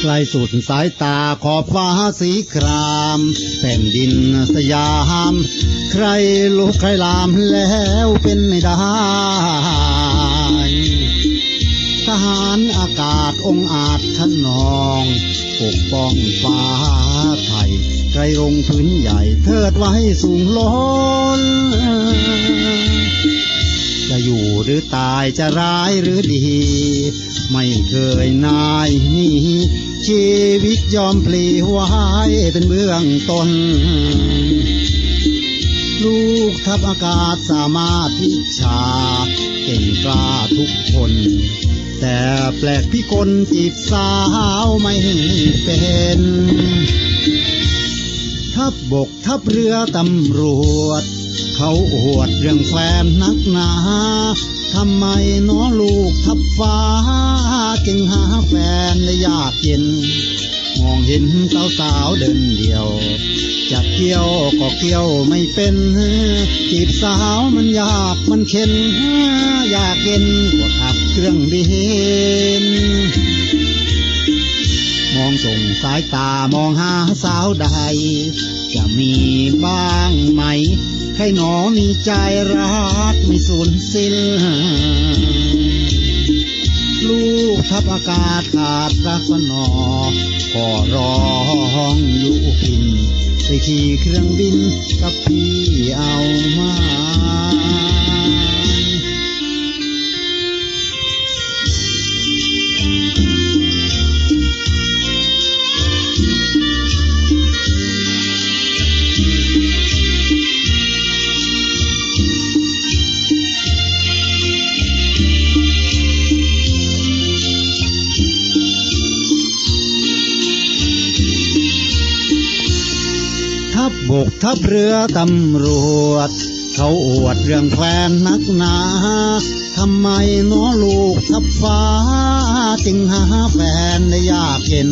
ไกลสุดสายตาขอบฟ้าสีครามแผ่นดินสยาม ใครลุกใครลามแล้วเป็นไม่ได้ทหารอากาศองอาจขนองปกป้องฟ้าไทยไกลรงพื้นใหญ่เทิดไว้สูงล้น จะอยู่หรือตายจะร้ายหรือดี ไม่เคยนายหนี่ชีวิตยอมพลีไว้เป็นเบื้องต้น ลูกทัพอากาศสามารถพิชา เก่งกล้าทุกคน แต่แปลกพิกลจีบสาวไม่เป็นทัพบบกทัพเรือตำรวจ เขาอวดเรื่องแฟนนักหนาทำไมน้อลูกทับฟ้า จึงหาแฟนได้ยากเย็น มองเห็นสาวสาวๆเดินเดียว จะเกี่ยวก็เกี่ยวไม่เป็นจีบสาวมันยากมันเข็นอยากเย็นกว่าขับเครื่องบินมองส่งสายตามองหาสาวใด จะมีบ้างไหม ใครหนอมีใจรักไม่สูญสิ้นลูกทับอากาศขาดรักสนอขอร้องอยู่พินไปขี่เครื่องบินกับพี่เอามา พบบกทัพเรือตำรวจ เขาอวดเรื่องแฟนนักหนาทำไมน้อลูกทัพฟ้า จึงหาแฟนได้ยากเย็น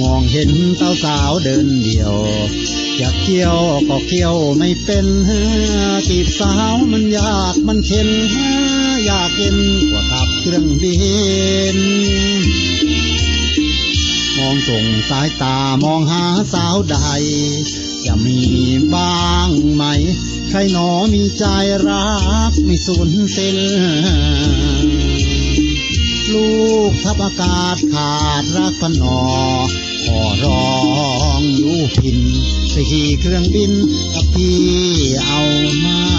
มองเห็นเต้าสาวเดินเดียว อยากเกี่ยวก็เกี่ยวไม่เป็นจีบสาวมันยากมันเข็นอยากเย็นกว่าขับเครื่องบินมองส่งสายตามองหาสาวใด จะมีบ้างไหม ใครหนอมีใจรักไม่สูญสิ้นลูกทัพอากาศขาดรักพนอ ขอร้องอยู่พินไปขี่เครื่องบินกับพี่เอามา